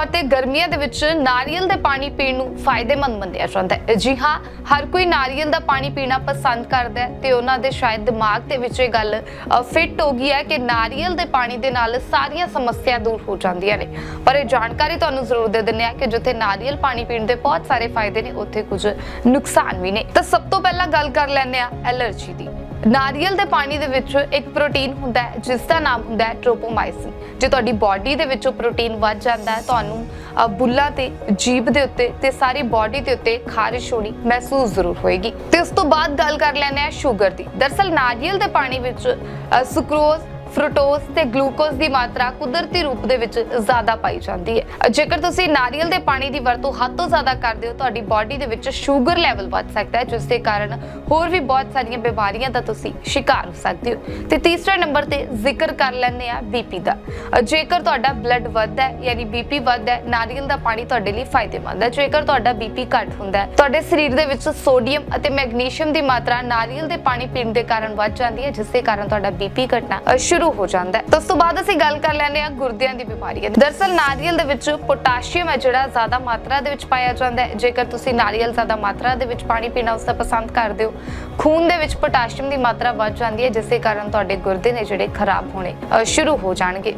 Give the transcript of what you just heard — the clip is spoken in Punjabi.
ਤੌਰ ਤੇ ਗਰਮੀਆਂ ਦੇ ਵਿੱਚ ਨਾਰੀਅਲ ਦੇ ਪਾਣੀ ਪੀਣ ਨੂੰ ਫਾਇਦੇਮੰਦ ਮੰਨਿਆ ਜਾਂਦਾ ਹੈ। ਜੀ ਹਾਂ, ਹਰ ਕੋਈ ਨਾਰੀਅਲ ਦਾ ਪਾਣੀ ਪੀਣਾ ਪਸੰਦ ਕਰਦਾ ਹੈ ਤੇ ਉਹਨਾਂ ਦੇ ਸ਼ਾਇਦ ਦਿਮਾਗ ਦੇ ਵਿੱਚ ਇਹ ਗੱਲ ਫਿੱਟ ਹੋ ਗਈ ਹੈ ਕਿ ਨਾਰੀਅਲ ਦੇ ਪਾਣੀ ਦੇ ਨਾਲ ਸਾਰੀਆਂ ਸਮੱਸਿਆ ਦੂਰ ਹੋ ਜਾਂਦੀਆਂ ਨੇ। ਪਰ ਇਹ ਜਾਣਕਾਰੀ ਤੁਹਾਨੂੰ ਜ਼ਰੂਰ ਦੇ ਦਿੰਦੇ ਆ ਕਿ ਜਿੱਥੇ ਨਾਰੀਅਲ ਪਾਣੀ ਪੀਣ ਦੇ ਬਹੁਤ ਸਾਰੇ ਫਾਇਦੇ ਨੇ, ਉੱਥੇ ਕੁਝ ਨੁਕਸਾਨ ਵੀ ਨੇ। ਤਾਂ ਸਭ ਤੋਂ ਪਹਿਲਾਂ ਗੱਲ ਕਰ ਲੈਂਦੇ ਆ ਐਲਰਜੀ ਦੀ। ਨਾਰੀਅਲ ਦੇ ਪਾਣੀ ਦੇ ਵਿੱਚ ਇੱਕ ਪ੍ਰੋਟੀਨ ਹੁੰਦਾ ਹੈ, ਜਿਸ ਦਾ ਨਾਮ ਹੁੰਦਾ ਹੈ ਟ੍ਰੋਪੋਮਾਈਸਿਨ। ਜੇ ਤੁਹਾਡੀ ਬਾਡੀ ਦੇ ਵਿੱਚੋਂ ਪ੍ਰੋਟੀਨ ਵੱਧ ਜਾਂਦਾ ਹੈ, ਤੁਹਾਨੂੰ ਬੁੱਲਾਂ ਤੇ, ਜੀਭ ਦੇ ਉੱਤੇ ਤੇ ਸਾਰੀ ਬਾਡੀ ਦੇ ਉੱਤੇ ਖਾਰਿਸ਼ ਹੋਣੀ ਮਹਿਸੂਸ ਜ਼ਰੂਰ ਹੋਏਗੀ। ਤੇ ਉਸ ਤੋਂ ਬਾਅਦ ਗੱਲ ਕਰ ਲੈਂਦੇ ਆ ਸ਼ੂਗਰ ਦੀ। ਦਰਸਲ ਨਾਰੀਅਲ ਦੇ ਪਾਣੀ ਵਿੱਚ ਸੁਕਰੋਜ਼ ਫਰੂਟੋਜ਼ ਤੇ ਗਲੂਕੋਜ਼ ਦੀ ਮਾਤਰਾ ਕੁਦਰਤੀ ਰੂਪ ਦੇ ਵਿੱਚ ਜ਼ਿਆਦਾ ਪਾਈ ਜਾਂਦੀ ਹੈ। ਜੇਕਰ ਤੁਸੀਂ ਨਾਰੀਅਲ ਦੇ ਪਾਣੀ ਦੀ ਵਰਤੋਂ ਹੱਦ ਤੋਂ ਜ਼ਿਆਦਾ ਕਰਦੇ ਹੋ ਤੁਹਾਡੀ ਬਾਡੀ ਦੇ ਵਿੱਚ ਸ਼ੂਗਰ ਲੈਵਲ ਵੱਧ ਸਕਦਾ ਹੈ ਜਿਸ ਦੇ ਕਾਰਨ ਹੋਰ ਵੀ ਬਹੁਤ ਸਾਰੀਆਂ ਬਿਮਾਰੀਆਂ ਦਾ ਤੁਸੀਂ ਸ਼ਿਕਾਰ ਹੋ ਸਕਦੇ ਹੋ। ਤੇ ਤੀਸਰੇ ਨੰਬਰ ਤੇ ਜ਼ਿਕਰ ਕਰ ਲੈਂਦੇ ਆ ਬੀਪੀ ਦਾ। ਜੇਕਰ ਤੁਹਾਡਾ ਬਲੱਡ ਵੱਧਦਾ ਹੈ ਯਾਨੀ ਬੀਪੀ ਵੱਧਦਾ ਹੈ ਨਾਰੀਅਲ ਦਾ ਪਾਣੀ ਤੁਹਾਡੇ ਲਈ ਫਾਇਦੇਮੰਦ ਹੈ। ਜੇਕਰ ਤੁਹਾਡਾ ਬੀਪੀ ਘੱਟ ਹੁੰਦਾ ਹੈ ਤੁਹਾਡੇ ਸਰੀਰ ਦੇ ਵਿੱਚ ਸੋਡੀਅਮ ਅਤੇ ਮੈਗਨੀਸ਼ੀਅਮ ਦੀ ਮਾਤਰਾ ਨਾਰੀਅਲ ਦੇ ਪਾਣੀ ਪੀਣ ਦੇ ਕਾਰਨ ਵੱਧ ਜਾਂਦੀ ਹੈ ਜਿਸ ਦੇ ਕਾਰਨ ਤੁਹਾਡਾ ਬੀਪੀ ਘਟਣਾ ਅ, ਸ਼ੁਰੂ ਹੋ ਜਾਂਦਾ ਹੈ। ਤਾਂ ਉਸ ਤੋਂ ਬਾਅਦ ਅਸੀਂ ਗੱਲ ਕਰ ਲੈਂਦੇ ਹਾਂ ਗੁਰਦਿਆਂ ਦੀ ਬਿਮਾਰੀ ਹੈ ਦਰਸਲ ਨਾਰੀਅਲ ਦੇ ਵਿੱਚ ਪੋਟਾਸ਼ੀਅਮ ਹੈ, ਜਿਹੜਾ ਜ਼ਿਆਦਾ ਮਾਤਰਾ ਦੇ ਵਿੱਚ ਪਾਇਆ ਜਾਂਦਾ ਹੈ। ਜੇਕਰ ਤੁਸੀਂ ਨਾਰੀਅਲ ਜ਼ਿਆਦਾ ਮਾਤਰਾ ਦੇ ਵਿੱਚ ਪਾਣੀ ਪੀਣਾ ਉਸ ਦਾ ਪਸੰਦ ਕਰਦੇ ਹੋ, ਖੂਨ ਦੇ ਵਿੱਚ ਪੋਟਾਸ਼ੀਅਮ ਦੀ ਮਾਤਰਾ ਵੱਧ ਜਾਂਦੀ ਹੈ, ਜਿਸ ਦੇ ਕਾਰਨ ਤੁਹਾਡੇ ਗੁਰਦੇ ਨੇ ਜਿਹੜੇ ਖਰਾਬ ਹੋਣੇ ਸ਼ੁਰੂ ਹੋ ਜਾਣਗੇ।